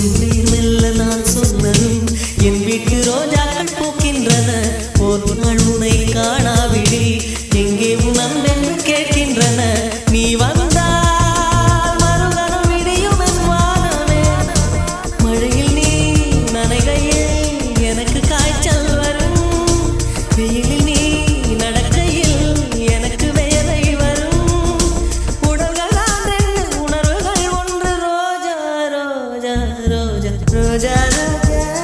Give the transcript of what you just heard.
me. রোজা রোজা রোজা